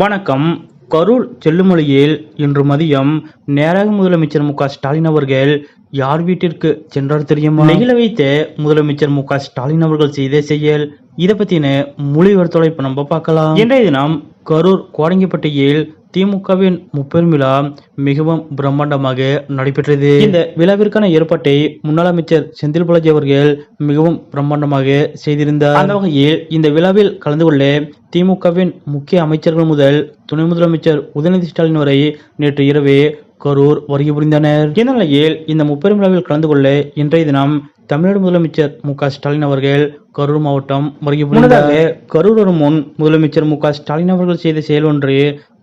வணக்கம். கரூர் செல்லுமொழியில் இன்று மதியம் நேராக முதலமைச்சர் மு க ஸ்டாலின் அவர்கள் யார் வீட்டிற்கு சென்றார் தெரியுமா? நெகிழ வைத்த முதலமைச்சர் மு க ஸ்டாலின் அவர்கள் செய்த செயல் இதை பத்தின முழு விவரத்தோட இப்ப நம்ம பார்க்கலாம். இன்றைய தினம் கரூர் கோடங்கிப்பட்டியில் திமுகவின் முப்பெரும் விழா மிகவும் பிரம்மாண்டமாக நடைபெற்றது. இந்த விழாவிற்கான ஏற்பாட்டை முன்னாள் அமைச்சர் செந்தில் பாலாஜி அவர்கள் மிகவும் பிரம்மாண்டமாக செய்திருந்தார். அந்த வகையில் இந்த விழாவில் கலந்து கொள்ள திமுகவின் முக்கிய அமைச்சர்கள் முதல் துணை முதலமைச்சர் உதயநிதி ஸ்டாலின் வரை நேற்று இரவு கரூர் வருகை புரிந்தனர். இந்த நிலையில் இந்த முப்பெரும் விழாவில் கலந்து கொள்ள இன்றைய தினம் தமிழ்நாடு முதலமைச்சர் மு ஸ்டாலின் அவர்கள் கரூர் மாவட்டம் வருகை புரிந்ததாக கரூர் வரும் முன் முதலமைச்சர் மு ஸ்டாலின் அவர்கள் செய்த செயல் ஒன்று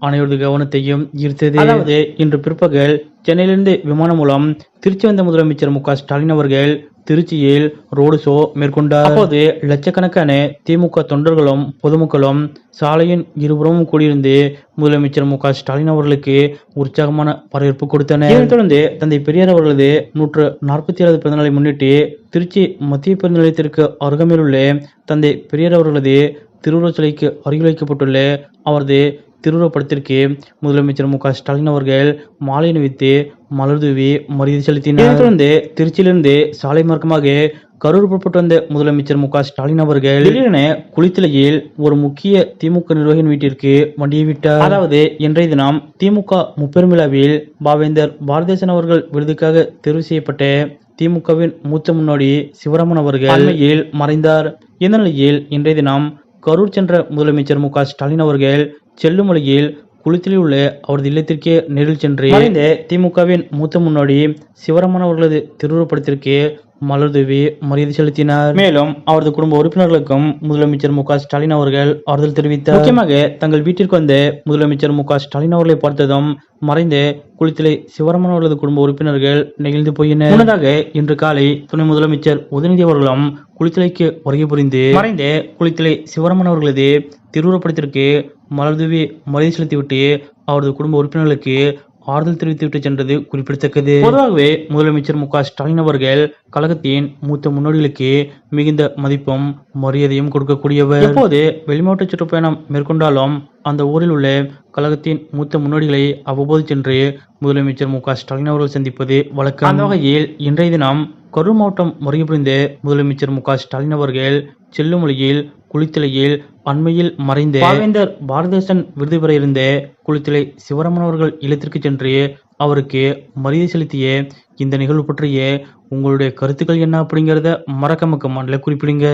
அனைவரது கவனத்தையும் ஈர்த்தது. அதாவது இன்று பிற்பகல் சென்னையிலிருந்து விமானம் மூலம் திருச்சி வந்த முதலமைச்சர் மு ஸ்டாலின் அவர்கள் திருச்சியில் ரோடு ஷோ மேற்கொண்டார். அப்போது லட்சக்கணக்கான திமுக தொண்டர்களும் பொதுமக்களும் சாலையின் இருபுறமும் கூடியிருந்து முதலமைச்சர் மு க ஸ்டாலின் அவர்களுக்கு உற்சாகமான வரவேற்பு கொடுத்தனர். இதனைத் தொடர்ந்து தந்தை பெரியார் அவர்களது நூற்று நாற்பத்தி ஏழாவது பிறந்தநாளை முன்னிட்டு திருச்சி மத்திய பேருந்து நிலையத்திற்கு அருகாமையில் உள்ள தந்தை பெரியார் அவர்களது திருவுருவ சிலைக்கு அருகில் வைக்கப்பட்டுள்ள அவரது திருவுருவப்படத்திற்கு முதலமைச்சர் மு க ஸ்டாலின் அவர்கள் மாலை அணிவித்து மலர் தூவி மரியாதை செலுத்தினார். தொடர்ந்து திருச்சியிலிருந்து சாலை மார்க்கமாக கரூர் புறப்பட்டு வந்த முதலமைச்சர் மு க ஸ்டாலின் அவர்கள் திடீரென குளித்தலையில் ஒரு முக்கிய திமுக நிர்வாகியின் வீட்டிற்கு வண்டியை விட்டார். அதாவது இன்றைய தினம் திமுக முப்பெரும் விழாவில் பாவேந்தர் பாரதேசன் அவர்கள் விருதுக்காக தேர்வு செய்யப்பட்ட திமுகவின் மூத்த முன்னோடி சிவராமன் அவர்கள் அண்மையில் மறைந்தார். இந்த நிலையில் இன்றைய தினம் கரூர் சென்ற முதலமைச்சர் மு க ஸ்டாலின் அவர்கள் செல்லும் வழியில் குளித்தலில் உள்ள அவரது இல்லத்திற்கே நேரில் சென்று திமுகவின் மூத்த முன்னோடி சிவராமன் அவர்களது திருவுருப்படத்திற்கு மலர் தூவி மரியாதை செலுத்தினார். மேலும் அவரது குடும்ப உறுப்பினர்களுக்கும் முதலமைச்சர் மு ஸ்டாலின் அவர்கள் ஆறுதல் தெரிவித்தார். முக்கியமாக தங்கள் வீட்டிற்கு வந்த முதலமைச்சர் மு ஸ்டாலின் அவர்களை பார்த்ததும் மறைந்த குளித்தலை சிவராமன் அவர்களது குடும்ப உறுப்பினர்கள் நெகிழ்ந்து போயினர். முன்னதாக இன்று காலை துணை முதலமைச்சர் உதயநிதி அவர்களும் குளித்தலைக்கு வருகை புரிந்து மறைந்த குளித்தலை சிவராமன் அவர்களது திருவுருவப்படத்திற்கு மலர் தூவி மரியாதை செலுத்திவிட்டு அவரது குடும்ப உறுப்பினர்களுக்கு ஆறுதல் தெரிவித்துவிட்டு சென்றது குறிப்பிடத்தக்கது. பொதுவாகவே முதலமைச்சர் மு க ஸ்டாலின் அவர்கள் கழகத்தின் மூத்த முன்னோடிகளுக்கு மிகுந்த மதிப்பும் மரியாதையும் கொடுக்கக்கூடியவர். எப்போது வெளிமாவட்ட சுற்றுப்பயணம் மேற்கொண்டாலும் அந்த ஊரில் உள்ள கழகத்தின் மூத்த முன்னோடிகளை அவ்வப்போது சென்று முதலமைச்சர் மு க ஸ்டாலின் அவர்கள் சந்திப்பது வழக்கம். அந்த வகையில் இன்றைய தினம் கரூர் மாவட்டம் வருகை புரிந்த முதலமைச்சர் மு க ஸ்டாலின் அவர்கள் செல்லும் வழியில் குளித்தலையில் அண்மையில் மறைந்த பாவேந்தர் பாரதேசன் விருது பெற இருந்த குளித்தலை சிவராமன் அவர்கள் இல்லத்திற்கு சென்று அவருக்கு மரியாதை செலுத்திய இந்த நிகழ்வு பற்றிய உங்களுடைய கருத்துக்கள் என்ன அப்படிங்கிறத மறக்காம கமெண்ட்ல குறிப்பிடுங்க.